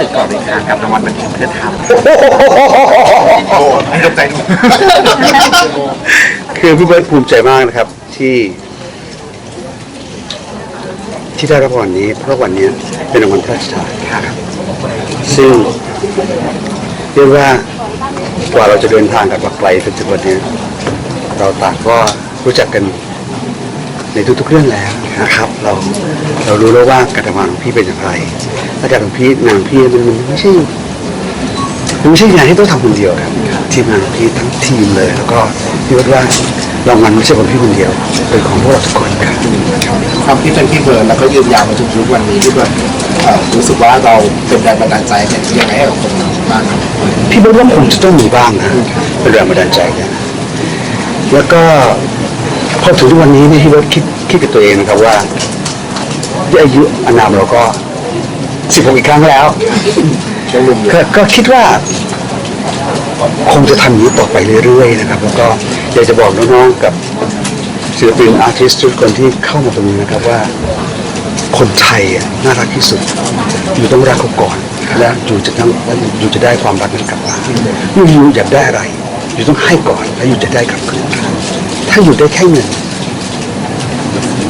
สึกก่อนเลยค่ะกับรางวัลบันเทิงเพื่อธรรมโอ้ให้ตกใจดูคือพี่เบิร์ดภูมิใจมากนะครับที่ ที่ได้รับรางวัลนี้ เพราะวันนี้เป็นรางวัลพระราชทานค่ะซึ่งเรียกว่ากว่าเราจะเดินทางกันมาไกลจนถึงวันนี้ เราต่างก็รู้จักกันในทุกๆเรื่องแล้วนะครับ เราเรารู้แล้วว่าการทำงานของพี่เป็นอย่างไร และการของพี่งานของพี่มันมันไม่ใช่มันไม่ใช่งานที่ต้องทำคนเดียวครับทีมงานของพี่ทั้งทีมเลย แล้วก็พี่ว่ารางวัลไม่ใช่ของพี่คนเดียวเป็นของพวกเราทุกคนครับความที่เป็นพี่เบิร์ดแล้วก็ยืนยาวมาถึงยุควันนี้พี่เบิร์ดเอ่อรู้สึกว่าเราเป็นแรงบันดาลใจเนี่ยยังไงให้กับคนบ้างครับพี่เบิร์ดว่าคงจะต้องมีบ้างนะเป็นแรงบันดาลใจกันแล้วก็พอถึงทุกวันนี้เนี่ยพี่เบิร์ดคิดคิดกับตัวเองนะครับว่าด้วยอายุอานามเราก็ สิบหกอีกครั้งแล้ว ยังหนุ่มอยู่ก็ก็คิดว่า คงจะทำอย่างนี้ต่อไปเรื่อยๆนะครับ แล้วก็อยากจะบอกน้องๆกับศิลปินอาร์ติสทุกคนที่เข้ามาตรงนี้นะครับว่า คนไทยอะน่ารักที่สุดอยู่ต้องรักเขาก่อน แล้วอยู่จะต้องแล้วอยู่จะได้ความรักนั้นกลับมาอยู่อยู่อยากได้อะไร อยู่ต้องให้ก่อนแล้วอยู่จะได้กลับคืนมาถ้าอยู่ได้แค่เงิน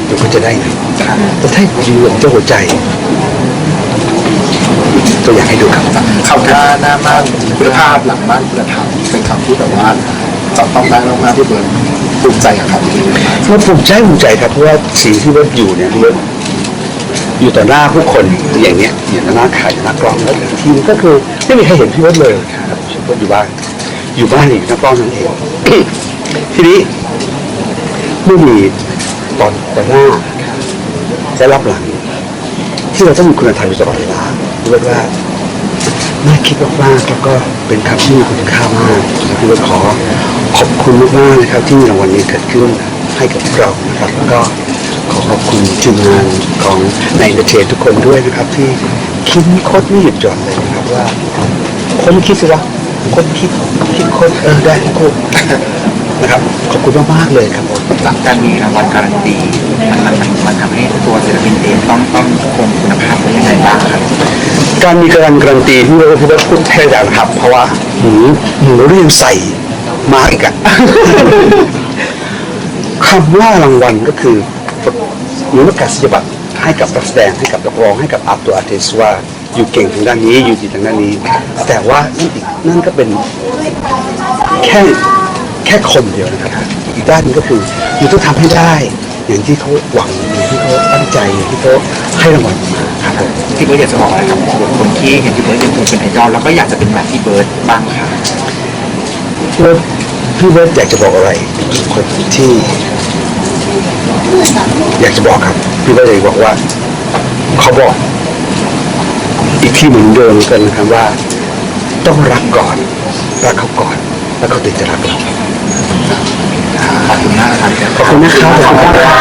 อยู่ก็จะได้เงินแต่ถ้าอยู่เจ้าหัวใจ ตัวอย่างให้ดูครับคำว่าหน้าบ้านคุณภาพหลังบ้านคุณธรรมเป็นคำพูดแบบว่าจับต้องได้มากๆพี่เบิร์ดภูมิใจกับคำนี้มากว่าภูมิใจภูมิใจครับเพราะว่าสิ่งที่เวิร์ดอยู่เนี่ยเวิร์ดอยู่ต่อหน้าผู้คนอย่างเนี้ยอยู่ต่อหน้าขายอยู่หน้ากล้องแล้วทีมก็คือไม่มีใครเห็นพี่เวิร์ดเลยครับพี่เวิร์ดอยู่บ้านอยู่บ้านอยู่หน้ากล้องนั่นเองทีนี้เมื่อมีตอนต่อหน้าและรับหลังที่เราต้องมีคุณธรรมอยู่ตลอดเวลา พี่เวิร์ดว่าน่าคิดมากๆแล้วก็เป็นคำที่มีคุณค่ามากพี่วิร์ดขอขอบคุณมากๆนะครับที่มีรางวัลนี้เกิดขึ้นให้กับเรานะครับแล้วก็ขอขอบคุณทีมงานของในเดเททุกคนด้วยนะครับ ที่คิดคดไม่หยุดหย่อนเลยนะครับว่าคนคิดสิวะคนคิดคิดคนเออได้ทั้งคู่นะครับขอบคุณมากๆเลยครับผมจากการมีรางวัลการันตีมันมันมันทำให้ตัวศิลปินเองต้องต้อง การมีการการันตีที่เราพูดพูดแท้อย่างครับ เพราะว่าหืมหืมเรียงใส่มาอีกอะคำว่ารางวัลก็คือหมือประกาศนียบัตรให้กับนักแสดงให้กับนักร้องให้กับอาตัวอาร์ติสว่าอยู่เก่งทางด้านนี้อยู่ดีทางด้านนี้ แต่ว่านั่นอีกนั่นก็เป็นแค่แค่คนเดียวนะครับ อีกด้านนึงก็คืออยู่ต้องทำให้ได้ อย่างที่เขาหวังอย เขาตั้งใจอย่างที่เขาให้รางวัลมาครับผมพี่เบิร์ดอยากจะบอกอะไรครับคนที่เห็นพี่เบิร์ดยังคงเป็นไอดอลแล้วก็อยากจะเป็นแบบพี่เบิร์ดบ้างค่ะแล้วพี่เบิร์ดอยากจะบอกอะไรคนที่อยากจะบอกครับ พี่เบิร์ดอยากจะบอกว่าเขาบอก อีกที่เหมือนเดิมกันนะครับว่า ต้องรักก่อนรักเขาก่อน แล้วเขาถึงจะรักเราขอบคุณมากครับขอบคุณนะครับ